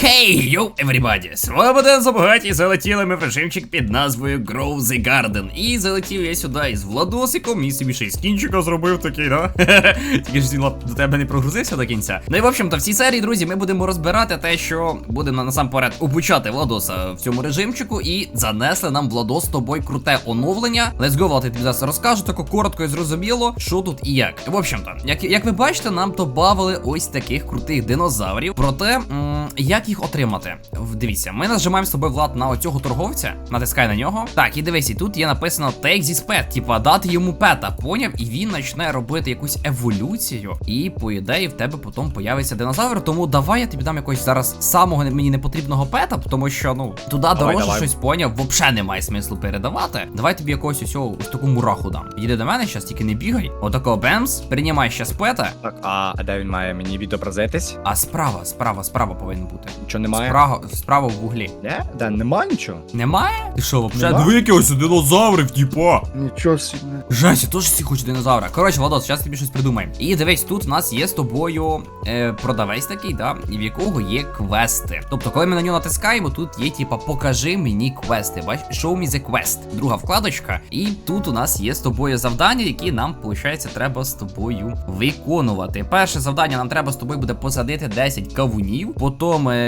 Хей, йоу, everybody! З вами Ден Забагаті, залетіли ми в режимчик під назвою Grow the Garden. І залетів я сюди із Владосиком, і собі ще й скінчика зробив такий, да? Тільки ж він до тебе не прогрузився до кінця. Ну і в общем-то, в цій серії, друзі, ми будемо розбирати те, що будемо насамперед обучати Владоса в цьому режимчику, і занесли нам Владос з тобою круте оновлення. Let's go, Влад, я тобі зараз розкажу, тако коротко і зрозуміло, що тут і як. В общем-то, як, як ви бачите, нам добавили ось таких крутих динозаврів. Проте, м, як їх отримати? Дивіться, ми нажимаємо з тобою влад на оцього торговця, натискай на нього. Так, і дивись, і тут є написано Take this pet, типа дати йому пета, поняв? І він почне робити якусь еволюцію. І по ідеї в тебе потім появиться динозавр. Тому давай я тобі дам якогось зараз самого мені непотрібного пета, тому що ну туди дороже щось поняв, взагалі немає смислу передавати. Давай тобі якогось усього ось таку мураху дам. Підійди до мене, щас тільки не бігай. Отакого бемс, приймай щас пета. Так, а де він має мені відобразитись? А справа, справа, справа повинен бути. Нічого немає? Справа, справа в вуглі. Не? Де, нема нічого? Немає? Ти що, вообще? Нема. Диви, якихось динозаврів, типа. Нічого собі. Жесть, я теж всі хочу динозавра. Коротше, Владос, зараз тобі щось придумаємо. І дивись, тут у нас є з тобою е, продавець такий, да, в якого є квести. Тобто, коли ми на нього натискаємо, тут є, типа, покажи мені квести. Бач, show me the quest. Друга вкладочка. І тут у нас є з тобою завдання, які нам, виходить, треба з тобою виконувати. Перше завдання нам треба з тобою буде посадити 10 кавунів. Потім е,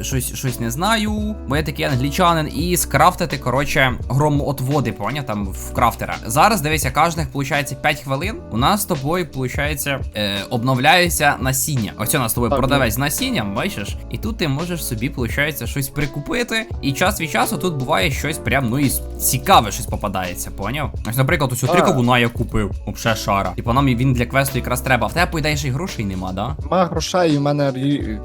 щось, щось не знаю. Бо я такий англічанин, і скрафтити, коротше, громоотводи, поняв, там в крафтера. Зараз дивися, кожних виходить 5 хвилин. У нас з тобою, виходить, е, обновляється насіння. Ось у нас з тобою Так, продавець з насінням, бачиш? І тут ти можеш собі, виходить, щось прикупити. І час від часу тут буває щось прям, ну і цікаве щось попадається, поняв? Ось, наприклад, ось три кавуна я купив. Вообще шара. Типу нам він для квесту якраз треба. В тебе, по ідеї, ще й грошей нема, да? Нема грошей, і в мене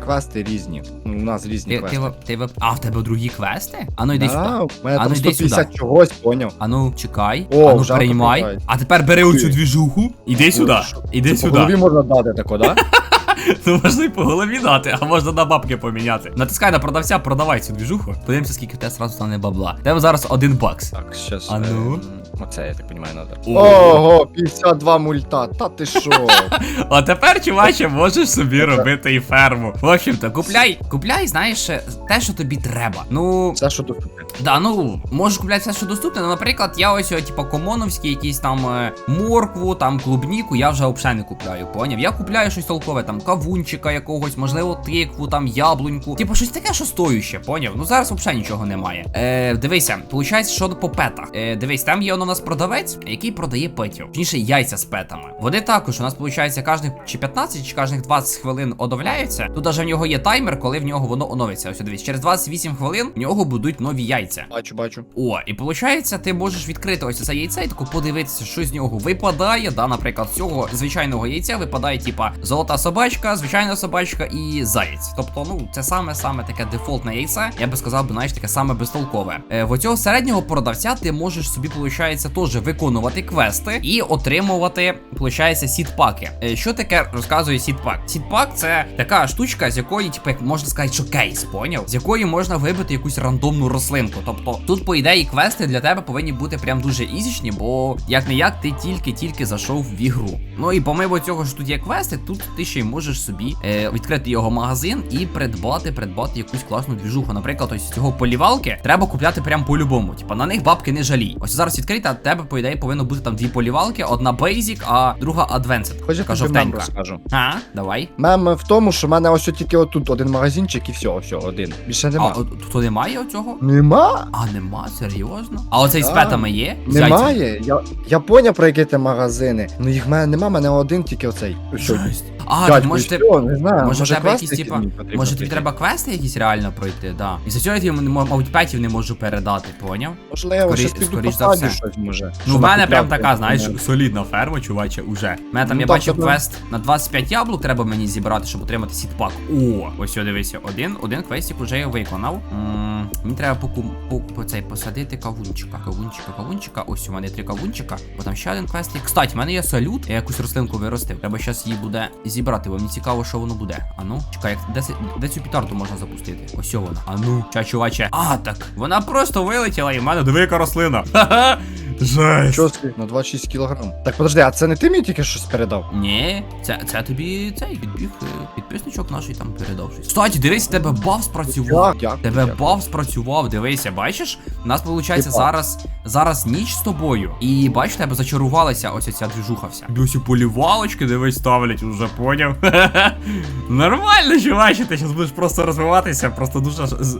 квести різні. У нас різні Ти, квести. ти, ти, ви- а, в тебе другі квести? А ну йди сюди. Да, у мене А ну, там йди 150 чогось, поняв. А ну, чекай. О, ану ну, приймай. покупають. А тепер бери оцю Ти. двіжуху. Іди сюди. Іди По сюди. голові можна дати тако, да? Ну можна і по голові дати, а можна на бабки поміняти. Натискай на продавця, продавай цю двіжуху. Подивимося, скільки в тебе зразу стане бабла. Тебе зараз один бакс. Так, щас. А ну? ем, Оце, я так розумію, надо. Ого, 52 мульта, та ти що? А тепер, чуваче, можеш собі робити і ферму. В общем-то, купляй, купляй, знаєш, те, що тобі треба. Ну, Все, що тут. Да, ну можеш купляти все, що доступне. Ну, наприклад, я ось, о, типу, комоновські, якісь там е, моркву, там клубніку, я вже взагалі не купляю, поняв? Я купляю щось толкове, там кавунчика якогось, можливо, тикву, там яблуньку. Типу, щось таке, що стоюще, поняв? Ну зараз взагалі нічого немає. Е, дивися, виходить, що по петах. Е, дивись, там є у нас продавець, який продає петів. Точніше, яйця з петами. Вони також у нас виходить кожних чи 15, чи кожних 20 хвилин оновляються. Тут навіть в нього є таймер, коли в нього воно оновиться. Ось дивись, через 28 хвилин в нього будуть нові яйця. Бачу, бачу. О, і виходить, ти можеш відкрити ось це яйце і тако подивитися, що з нього випадає. Да, наприклад, з цього звичайного яйця випадає, типа, золота собачка, звичайна собачка і заєць. Тобто, ну, це саме саме таке дефолтне яйце. Я би сказав, знаєш, таке саме безтолкове. Е, в оцього середнього продавця ти можеш собі, виходить, теж виконувати квести і отримувати, виходить, сітпаки. Е, що таке розказує сітпак? Сітпак це така штучка, з якої, типу, як можна сказати, що кейс, поняв? З якої можна вибити якусь рандомну рослинку. Тобто тут, по ідеї, квести для тебе повинні бути прям дуже ізічні, бо як не як ти тільки-тільки зайшов в ігру. Ну і помимо цього, що тут є квести, тут ти ще й можеш собі е, відкрити його магазин і придбати, придбати якусь класну двіжуху. Наприклад, ось цього полівалки треба купляти прям по-любому. Типа на них бабки не жалій. Ось зараз відкрита, в тебе, по ідеї, повинно бути там дві полівалки, одна Basic, а друга Advanced. Хоч я тобі мем розкажу. А, давай. Мем в тому, що в мене ось тільки отут один магазинчик і все, все, один. Більше А, нема. от тут немає оцього? Нема? А, нема, серйозно? А оцей з Да. петами є? З яйцями? Немає. Я, я поняв про які ти магазини. Ну їх в мене нема, в мене один тільки оцей. Жесть. А, Дядько, може ти. Що, не знаю, Може, в тебе квести якісь, типа, потрібно Може тобі пройти? треба квести якісь реально пройти, да. І за цього я м- аутпетів не можу передати, поняв? Можливо, Скорі- щось скоріш за все. щось може. Ну, в мене прям така, знаєш, ну, солідна ферма, чуваче, уже. У мене там Ну, я так, бачив так, квест на 25 яблук треба мені зібрати, щоб отримати сітпак. О, ось сюди дивися, один, один квестик уже я виконав. М, Мені треба поку, по, по цей посадити кавунчика. Кавунчика, кавунчика. Ось у мене три кавунчика. Бо там ще один квест. Кстати, в мене є салют. Я якусь рослинку виростив. Треба зараз її буде зібрати, бо мені цікаво, що воно буде. А ну, чекай, як де, де цю пітарду можна запустити? Ось вона. А ну, ча, чуваче. А, так. Вона просто вилетіла і в мене диви рослина. Ха-ха. Жесть. Що це? На 26 кілограм. Так, подожди, а це не ти мені тільки щось передав? Ні, це, це тобі цей підбіг е, підписничок наш там передав щось. Кстати, дивись, тебе баф спрацював. Тебе баф спрацював, дивися, бачиш? У нас виходить зараз зараз ніч з тобою. І бачиш, тебе зачарувалася ось ця двіжуха вся. Досі полівалочки, дивись, ставлять, уже поняв. Нормально, чуваче, ти зараз будеш просто розвиватися, просто дуже з,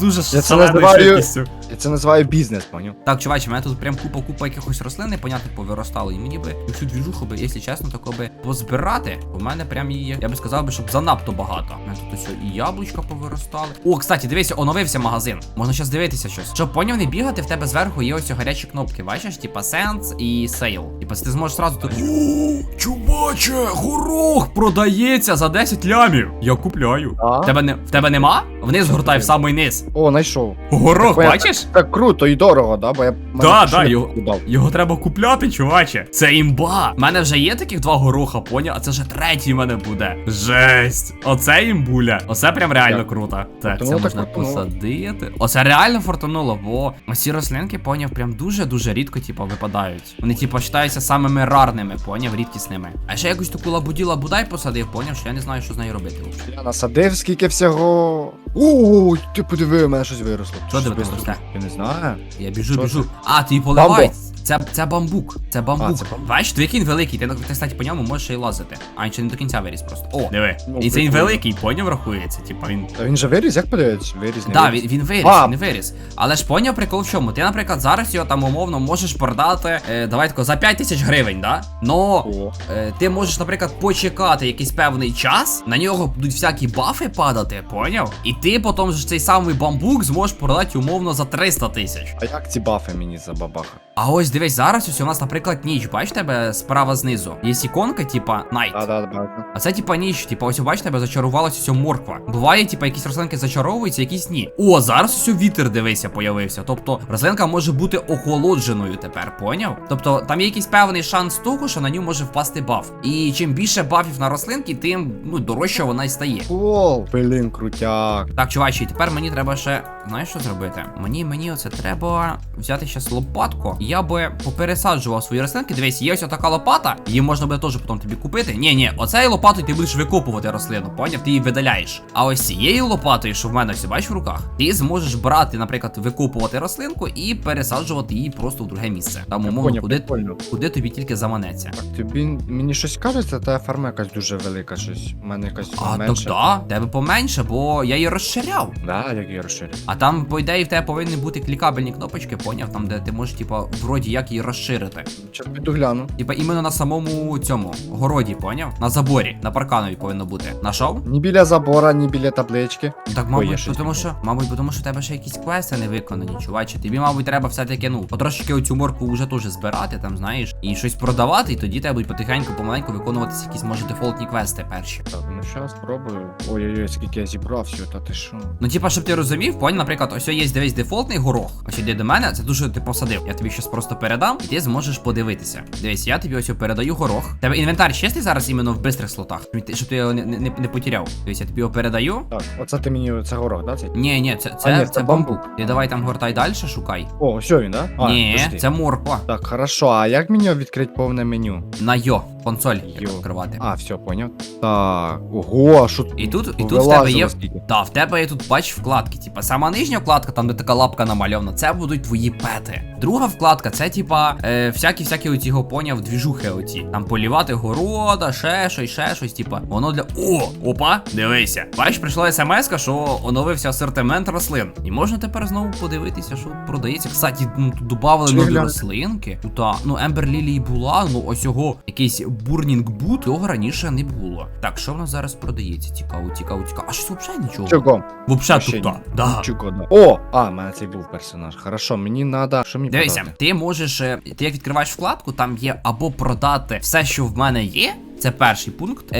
дуже шаленою швидкістю. Я це називаю бізнес, поняв? Так, чуваче, у мене тут прям купа-купа якихось рослин непонятних повиростало. І мені би всю двіжуху би, якщо чесно, тако би позбирати. У мене прям її, я би сказав би, щоб занадто багато. У мене тут ось і яблучка повиростали. О, кстати, дивися, оновився магазин. Можна зараз дивитися щось. Щоб поняв не бігати, в тебе зверху є ось гарячі кнопки. Бачиш, типа Sense і Sale. Типа ти зможеш сразу тут. О, чуваче, горох продається за 10 лямів. Я купляю. А? В тебе не в тебе нема? Вниз гортай в самий низ. О, знайшов. Горох, Так, бачиш? Так круто і дорого, да? Бо я Да, да, його- дав. Його треба купляти, чуваче. Це імба. У мене вже є таких два гороха, поняв? А це вже третій в мене буде. Жесть. Оце імбуля. Оце прям реально круто. Так, це можна фортунуло. Посадити. Оце реально фортануло, бо ці рослинки, поняв, прям дуже-дуже рідко, типу, випадають. Вони, типу, вважаються самими рарними, поняв, рідкісними. А ще якусь таку лабуділа будай посадив, поняв, що я не знаю, що з нею робити. Я насадив скільки всього. Ууу, ти подиви, у мене щось виросло. Що ти росте? Я не знаю. Я біжу, Що біжу. А, ти поливай. Бамбо. Це, це бамбук. Це бамбук. А, це бамбук. Бачиш, твій він великий. Ти, ти, кстати, по ньому можеш і лазити. А він ще не до кінця виріс просто. О, диви. Ну, і це він великий, поняв, рахується. Типа він. Та він же виріс, як подивиться? Виріс, не Да, виріс? він, він виріс, А. він виріс. Але ж поняв прикол в чому? Ти, наприклад, зараз його там умовно можеш продати, е, давай тако, за 5 тисяч гривень, да? Но е, ти можеш, наприклад, почекати якийсь певний час, на нього будуть всякі бафи падати, поняв? І ти потім ж цей самий бамбук зможеш продати умовно за 300 тисяч. а як ці бафи мені за бабаха? А ось дивись, зараз ось у нас, наприклад, ніч, бач тебе справа знизу. Є іконка, типа Night. Да. А це типа ніч, типа ось бач тебе зачарувалася ось морква. Буває, типа, якісь рослинки зачаровуються, якісь ні. О, зараз ось вітер дивися, появився. Тобто рослинка може бути охолодженою тепер, поняв? Тобто там є якийсь певний шанс того, що на нього може впасти баф. І чим більше бафів на рослинки, тим ну дорожче вона й стає. О, блін, крутяк. Так, чувачі, тепер мені треба ще, знаєш, що зробити? Мені мені оце треба взяти щас лопатку. Я би попересаджував свої рослинки. Дивись, є ось така лопата, її можна буде теж потім тобі купити. Ні, ні, оцею лопатою ти будеш викопувати рослину, поняв? Ти її видаляєш. А ось цією лопатою, що в мене ось бачиш в руках, ти зможеш брати, наприклад, викопувати рослинку і пересаджувати її просто в друге місце. Там умовно, куди, куди тобі тільки заманеться. Так, тобі мені щось кажеться, та ферма якась дуже велика, щось. У мене якась А так менше. да, тебе поменше, бо я її розширяв. Да, як я розширю. А там, по ідеї, в тебе повинні бути клікабельні кнопочки, поняв? Там, де ти можеш, типа, вроді як її розширити. Чо піду гляну. Типа іменно на самому цьому городі, поняв? На заборі, на парканові повинно бути. Нашов? Ні біля забора, ні біля таблички. Так, мабуть, я тому що, мабуть, бо тому що в тебе ще якісь квести не виконані, чуваче. Тобі, мабуть, треба все-таки, ну, потрошки оцю моркву вже теж збирати, там, знаєш, і щось продавати, і тоді тебе будуть потихеньку, помаленьку виконуватися якісь, може, дефолтні квести перші. Так, ну зараз спробую. Ой-ой-ой, скільки я зібрав всього, та ти що? Ну, типа, щоб ти розумів, поняв, наприклад, ось є дивись дефолтний горох. Ось іди до мене, це дуже ти посадив. Я тобі щось просто передам, ти зможеш подивитися. Дивись, я тобі ось передаю горох. Тебе інвентар чистий зараз іменно в бистрих слотах, щоб ти- його не, не, не потеряв. Дивись, я тобі його передаю. Так, оце ти мені це горох, да? Цей? Ні, ні, це, це, А, ні, це, це бамбук. Ти давай там гортай далі, шукай. О, що він, да? А, ні, подожди. це морква. Так, хорошо, а як мені відкрити повне меню? На йо, консоль, як відкривати. А, все, поняв. Так, ого, а що І тут, і тут в тебе є. скільки? Та, в тебе є тут бач вкладки. Типа сама нижня вкладка, там де така лапка намальована, це будуть твої пети. Друга вкладка, це типа е, всякі всякі оці його поняв двіжухи оці. Там полівати города, ще щось, ще щось, типа. Воно для. О! Опа! Дивися. Бач, прийшла смс, що оновився асортимент рослин. І можна тепер знову подивитися, що продається. Кстати, ну тут додавали нові рослинки. Тут, ну, Ембер Лілії була, ну ось його якийсь бурнінг бут, його раніше не було. Так, що в нас зараз продається? Цікаво, цікаво, цікаво. А щось взагалі нічого. Чого? Вообще Вообще тут, да. ні. да. О, а, в мене цей був персонаж. Хорошо, мені надо. Що мені Дивися, ти можеш, е, ти як відкриваєш вкладку, там є або продати все, що в мене є. Це перший пункт. Е,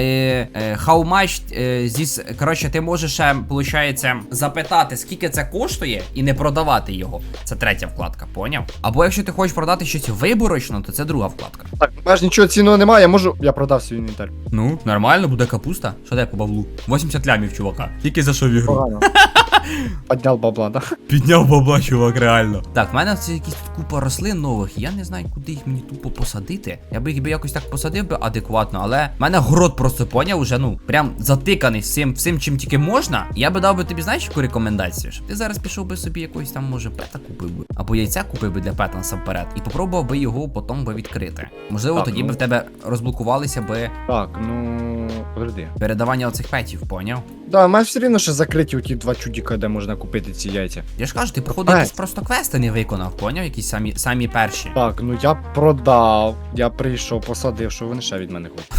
е, how much е, this, коротше, ти можеш виходить, запитати, скільки це коштує, і не продавати його. Це третя вкладка, поняв? Або якщо ти хочеш продати щось виборочно, то це друга вкладка. Так, у мене ж нічого цінного немає, я можу. Я продав свій інвентар. Ну, нормально, буде капуста. Що дай по баблу? 80 лямів, чувака. Тільки зайшов в ігру. Погано. Поднял бабла, да? Підняв бабла, чувак, реально. Так, в мене це якісь тут купа рослин нових. Я не знаю, куди їх мені тупо посадити. Я би їх би якось так посадив би адекватно, але в мене город просто поняв уже, ну, прям затиканий всім, всім, чим тільки можна. Я би дав би тобі, знаєш, яку рекомендацію? Щоб ти зараз пішов би собі якогось там, може, пета купив би. Або яйця купив би для пета насамперед. І попробував би його потім би відкрити. Можливо, Так, тоді ну. би в тебе розблокувалися би Так, ну. Подожди. передавання оцих петів, поняв? Да, мене все рівно ще закриті ті два чудіка, де можна купити ці яйця. Я ж кажу, ти походу якісь просто квести не виконав, поняв? Якісь самі самі перші. Так, ну я продав, я прийшов, посадив, що вони ще від мене хочуть.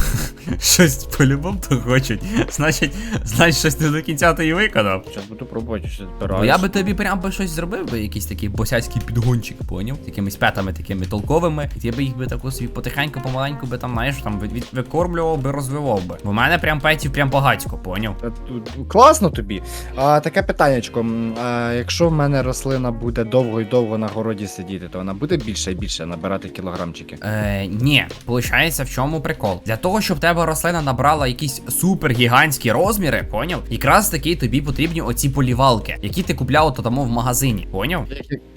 Щось по-любому то хочуть. Значить, значить, щось не до кінця ти і виконав. Зараз буду пробувати, що Бо я би тобі прям би щось зробив би, якийсь такий босяцький підгончик, поняв? З якимись петами такими толковими. І ти би їх би таку собі потихеньку, помаленьку би там, знаєш, там від, від- викормлював би, розвивав би. Бо в мене прям петів прям багатько, поняв? Та тут Класно тобі. А таке питаннячко. м, А якщо в мене рослина буде довго і довго на городі сидіти, то вона буде більше і більше набирати кілограмчики. Е, ні, получається, в чому прикол? Для того, щоб в тебе рослина набрала якісь супер гігантські розміри, поняв? Якраз таки тобі потрібні оці полівалки, які ти купляв то тому в магазині, поняв?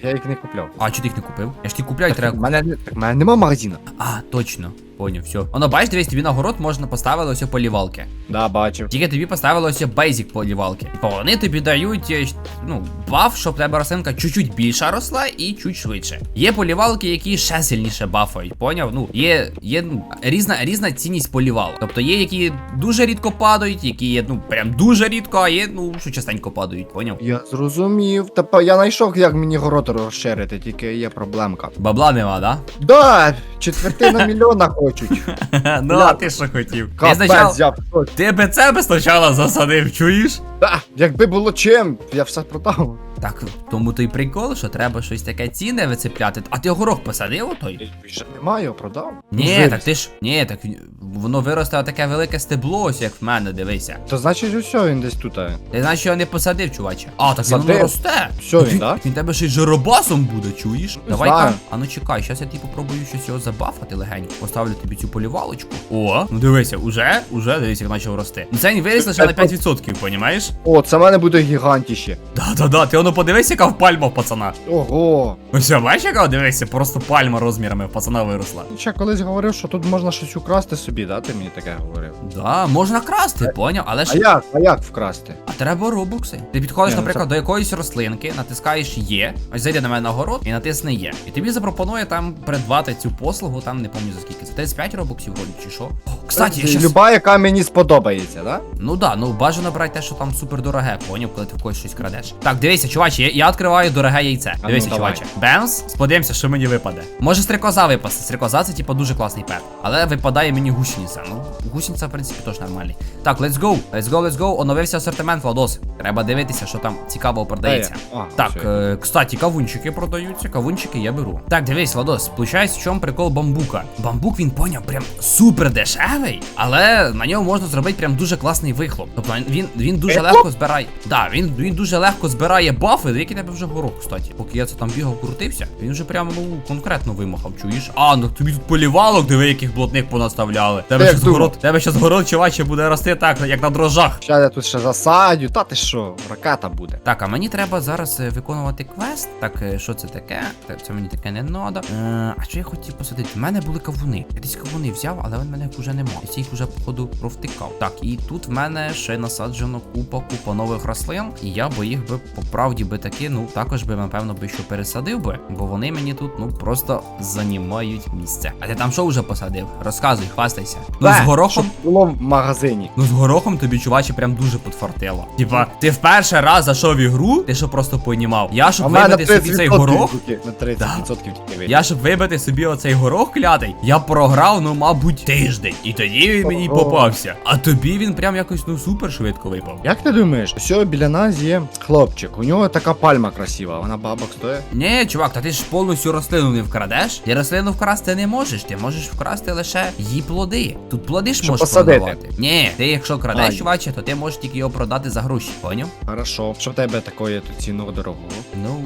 Я їх, не купляв. А чого ти їх не купив? Я ж ті купляю, треба У мене, мене нема магазину. А, точно. Поняв, все. Воно бачиш, дивись, тобі на город можна поставити ось полівалки. Да, бачив. Тільки тобі поставили ось бейзік полівалки. Типа вони тобі дають е, ну, баф, щоб тебе рослинка чуть-чуть більша росла і чуть швидше. Є полівалки, які ще сильніше бафають, поняв? Ну, є, є ну, різна, різна цінність полівал. Тобто є, які дуже рідко падають, які є, ну, прям дуже рідко, а є, ну, що частенько падають, поняв? Я зрозумів. Та я знайшов, як мені город розширити, тільки є проблемка. Бабла нема, да? Да, четвертина мільйона хочуть. ну, а ти що хотів? Ти Капець, спочатку- Ти би це би спочатку засадив, чуєш? Да, якби було чим, я все продав. Так, тому то й прикол, що треба щось таке цінне вицепляти. А ти горох посадив отой? Немає, продав. Ні, так ти ж. Ні, так воно виросте таке велике стебло, ось як в мене, дивися. То значить, усе він десь тут. а. Ти знаєш, що я не посадив, чуваче. А, так він воно Садив. росте. Що він, він, да? він тебе ще й жиробасом буде, чуєш? Давай знаю. там. А ну чекай, щас я тобі попробую щось його забафати легенько. Поставлю тобі цю полівалочку. О, ну дивися, уже, уже дивись, як почав рости. Ну це він виріс лише на 5%, понімаєш? О, це в мене буде гігантіще. Да-да-да, ти воно подивись, яка в пальма в пацана. Ого. Ось, а бачиш, яка дивися, просто пальма розмірами в пацана виросла. Ще колись говорив, що тут можна щось украсти собі, да? Ти мені таке говорив. Да, можна красти, поняв, але А як? А як вкрасти? а треба робокси. Ти підходиш, Ні, ну наприклад, до якоїсь рослинки, натискаєш є, ось зайде на мене на город і натисни є. І тобі запропонує там придбати цю послугу, там не пам'ятаю за скільки. Це 35 робоксів вроді чи що. Кстати, я щас... Люба, яка мені сподобається, да? Ну да, ну бажано брати те, що там супер дороге, поняв, коли ти в когось щось крадеш. Так, дивися, чуваче, я, я відкриваю дороге яйце. ну, Дивися, давай. чуваче. Бемс, сподивимося, що мені випаде. Може стрикоза випасти. Стрикоза це типа дуже класний пет. Але випадає мені гусениця. Ну, гусениця, в принципі, теж нормальний. Так, let's go, let's go, let's go. Оновився асортимент, Владос. Треба дивитися, що там цікаво продається. Де? А, Так, е, кстати, кавунчики продаються, кавунчики я беру. Так, дивись, Владос, получається, в чому прикол бамбука. Бамбук він поняв прям супер дешевий, але на ньому можна зробити прям дуже класний вихлоп. Тобто він, він дуже легко збирає. Да, він, він дуже легко збирає бафи, який тебе вже горох, кстати. Поки я це там бігав, крутився, він вже прям ну конкретно вимахав, чуєш? А, ну тобі тут полівалок, диви, яких блатних понаставляли. Тебе як щас думав. город, тебе щас город, чуваче, буде рости так, як на дрожжах. Ще я тут ще засадю, та ти що, ракета буде. Так, а мені треба зараз е, виконувати квест. Так, е, що це таке? Це мені таке не надо. Е, а що я хотів посадити? У мене були кавуни. Я кавуни взяв, але в мене вже нема. Я їх вже, походу, провтикав. Так, і тут в мене ще насаджено купа, купа нових рослин. І я би їх би по правді би таки, ну також би, напевно, би що пересадив би, бо вони мені тут ну просто занімають місце. А ти там що вже посадив? Розказуй, хвастайся. Ну, з горохом. було в магазині. Ну з горохом тобі, чуваче, прям дуже подфартило. Типа, ти в перший раз зайшов в ігру, ти що просто понімав. Я щоб вибити собі цей горох. на 30% тільки. Я щоб вибити собі оцей горох клятий, я програв, ну, мабуть, тиждень. І тоді він мені попався. А тобі він прям якось ну супер швидко випав. Як ти думаєш, що біля нас є хлопчик, у нього така пальма красива, вона бабок стоїть. Ні, чувак, та ти ж повністю рослину не вкрадеш. Ти рослину вкрасти не можеш. Ти можеш вкрасти лише її плоди. Тут плоди ж Щоб можеш посадити. продавати. Ні, ти якщо крадеш, А, чуваче, то ти можеш тільки його продати за гроші, поняв? Хорошо. Що в тебе такої тут цінного дорогого? Ну,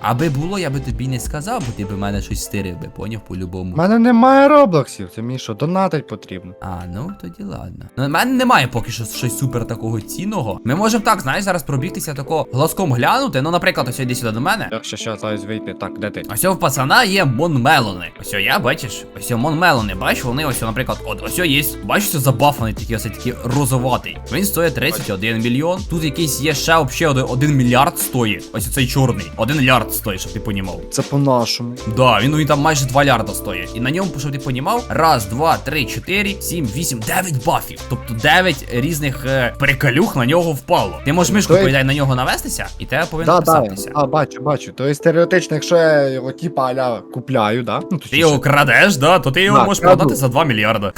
аби було, я би тобі не сказав, бо ти б мене щось стирив би, поняв по-любому. У мене немає роблоксів, це мені що, донатить потрібно. А, ну тоді ладно. Ну, в мене немає поки що щось супер такого цінного. Ми можемо так, знаєш, зараз пробігтися тако глазком глянути. Ну, наприклад, ось йди сюди до мене. Так, ще ще зараз вийти. Так, де ти? Ось у пацана є монмелони. Ось я, бачиш, ось монмелони, бачиш, вони ось, наприклад, от ось є. Бачиш, це забафаний такий, ось такий розоватий. Він стоїть 31 мільйон. Тут якийсь є ще взагалі один, один мільярд стоїть. Ось цей чорний. Один мільярд стоїть, щоб ти понімав. Це по-нашому. Да, він, він там майже 2 лярда стоїть. І на ньому, щоб ти понімав, раз, два, три, чотири, сім, вісім, дев'ять бафів. Тобто дев'ять різних е, приколюх на нього впало. Ти можеш мишку, То є- на нього навестися, і тебе повинно Да, да, писатися. а, бачу, бачу. Тобто теоретично, якщо я його типа аля купляю, да? Ну, Ти його крадеш, да, то ти його Да, можеш краду. продати за 2 мільярда.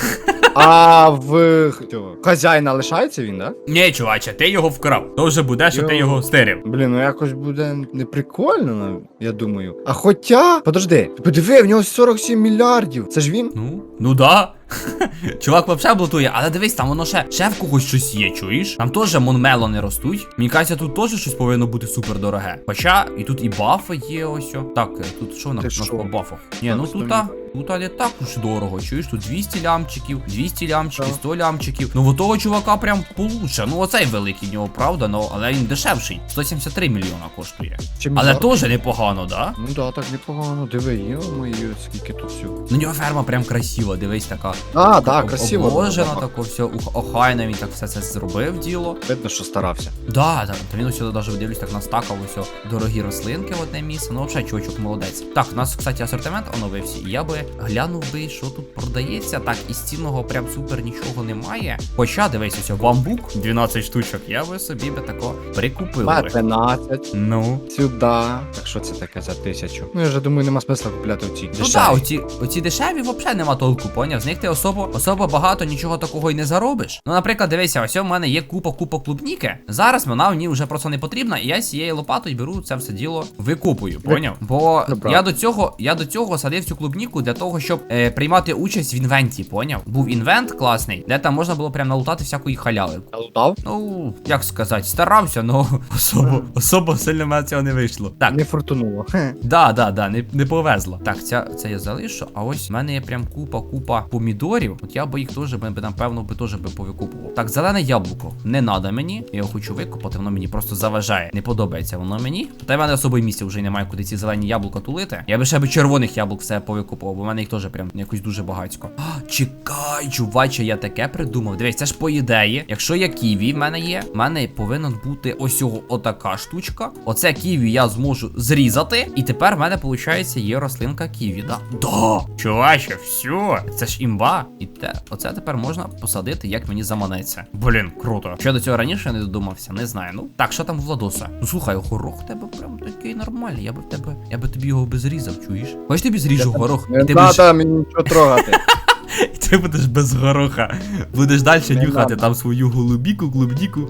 А в цього, хазяїна лишається він, да? Ні, чуваче, ти його вкрав. То вже буде, що ти Йо. його стерів. Блін, ну якось буде не прикольно, ну, я думаю. А хоча, подожди, подиви, в нього 47 мільярдів. Це ж він? Ну, ну да. Чувак вообще блатує, але дивись, там воно ще, ще в когось щось є, чуєш? Там теж монмелони ростуть. Мені кажеться, тут теж щось повинно бути супер дороге. Хоча і тут і бафи є ось. о. Так, е, тут що на, Ти на що? по бафах? Ні, ну тут, а, тут а не так уж дорого, чуєш? Тут 200 лямчиків, 200 лямчиків, 100 лямчиків. Ну, у того чувака прям получше. Ну, оцей великий в нього, правда, ну, але він дешевший. 173 мільйона коштує. Чи Але теж непогано, да? Ну да, так непогано. Диви, йо-моє, скільки тут всього. Ну, нього ферма прям красива, дивись така. А, да, об- красиво. Обложена тако, все охайно, він так все це зробив діло. Видно, що старався. Да, да, та він ось навіть дивлюсь, так настакав ось дорогі рослинки в одне місце. Ну, взагалі, чувачок молодець. Так, у нас, кстати, асортимент оновився. І я би глянув би, що тут продається. Так, із цінного прям супер нічого немає. Хоча, дивись, ось бамбук, 12 штучок, я би собі би тако прикупив Ма би. 12. Ну. Сюди. Так що це таке за тисячу? Ну я вже думаю, нема смисла купляти оці. Ну так, оці, оці дешеві взагалі нема толку, поняв? З них ти особо, особо багато нічого такого й не заробиш. Ну, наприклад, дивися, ось у мене є купа купа клубніки. Зараз вона мені вже просто не потрібна, і я з цією лопатою беру це все діло викупую, поняв? Бо Добре. я до цього я до цього садив цю клубніку для того, щоб е, приймати участь в інвенті, поняв? Був інвент класний, де там можна було прям налутати всякої халяви. Лутав? Ну, як сказати, старався, але особо, особо сильно мене цього не вийшло. Так, Не фортунуло. Да, да, да, не, не повезло. Так, ця, це я залишу. А ось в мене є прям купа, купа помідорів. От я би їх теж би, напевно, би теж би повикупував. Так, зелене яблуко. Не надо мені. Я його хочу викупати, воно мені просто заважає. Не подобається воно мені. Та й в мене особої місця вже немає, куди ці зелені яблука тулити. Я би ще би червоних яблук все повикупував, бо в мене їх теж прям якось дуже багатько. А, чекай, чуваче, я таке придумав. Дивись, це ж по ідеї. Якщо я ківі в мене є, в мене повинен бути ось цього отака штучка. Оце ківі я зможу зрізати. І тепер в мене, виходить, є рослинка ківі. Да? Да! Чуваче, все. Це ж імба. І те, оце тепер можна посадити, як мені заманеться. Блін, круто. Що до цього раніше не додумався, не знаю. Ну так, що там у Владоса? Ну слухай, горох в тебе прям такий нормальний. Я би в тебе, я би тобі його би зрізав, чуєш? Хочеш тобі зріжу горох? Не Ти будеш, треба мені нічого трогати. і ти будеш без гороха. Будеш далі Не нюхати надо. там свою голубіку, клубніку.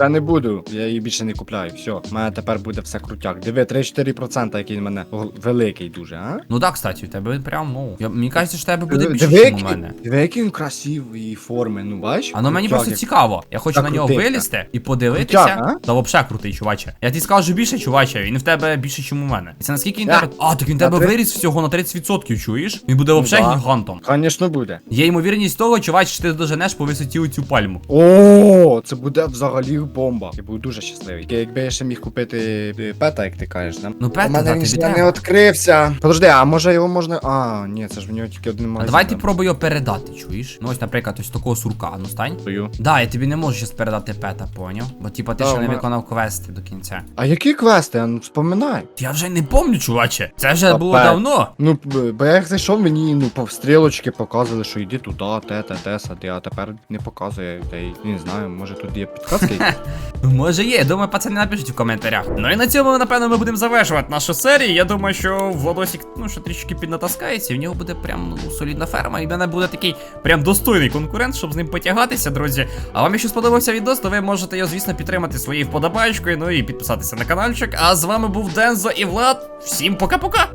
Я не буду, я її більше не купляю. Все, в мене тепер буде все крутяк. Диви, 3-4%, який в мене гл- великий дуже, а? Ну так, кстати, у тебе прям, ну. Я, мені кажеться, що в тебе буде більше, ніж у який- мене. диви, який він красивої форми, ну бачиш? А ну мені Крутяк просто як- цікаво. Я хочу Так на нього крутий, вилізти і подивитися. Крутяк, Та взагалі крутий, чуваче. Я тобі скажу більше, чуваче, він в тебе більше, ніж у мене. І це наскільки він Так. тебе. А, так він На тебе три- виріс всього на 30%, чуєш? Він буде взагалі да. гігантом. Звісно буде. Є ймовірність того, чувач, що ти доженеш по висоті у цю пальму. О, це буде взагалі бомба. Я буду дуже щасливий. Якби я ще міг купити е, пета, як ти кажеш, да? Ну, У мене да, він тобі ще треба. не відкрився. Подожди, а може його можна. А, ні, це ж в нього тільки один А магазин. давай ти там. пробуй його передати, чуєш? Ну ось, наприклад, ось такого сурка, ну стань. Даю. Да, я тобі не можу зараз передати пета, поняв? Бо типа ти Да, ще у не мене- виконав квести до кінця. А які квести? А ну вспоминай. Я вже не помню, чуваче. Це вже Та було пе- давно. Ну, б- бо я як зайшов, мені ну по стрілочки показували, що йди туди, те, те, те, сади, а тепер не показує. Та й не знаю, може тут є підказки. якісь? Може є, думаю, пацани напишіть в коментарях. Ну і на цьому, напевно, ми будемо завершувати нашу серію. Я думаю, що Владосік, ну, що трішки піднатаскається, і в нього буде прям ну, солідна ферма, і в мене буде такий прям достойний конкурент, щоб з ним потягатися, друзі. А вам, якщо сподобався відос, то ви можете його, звісно, підтримати своєю вподобайкою, ну і підписатися на каналчик. А з вами був Дензо і Влад. Всім пока-пока!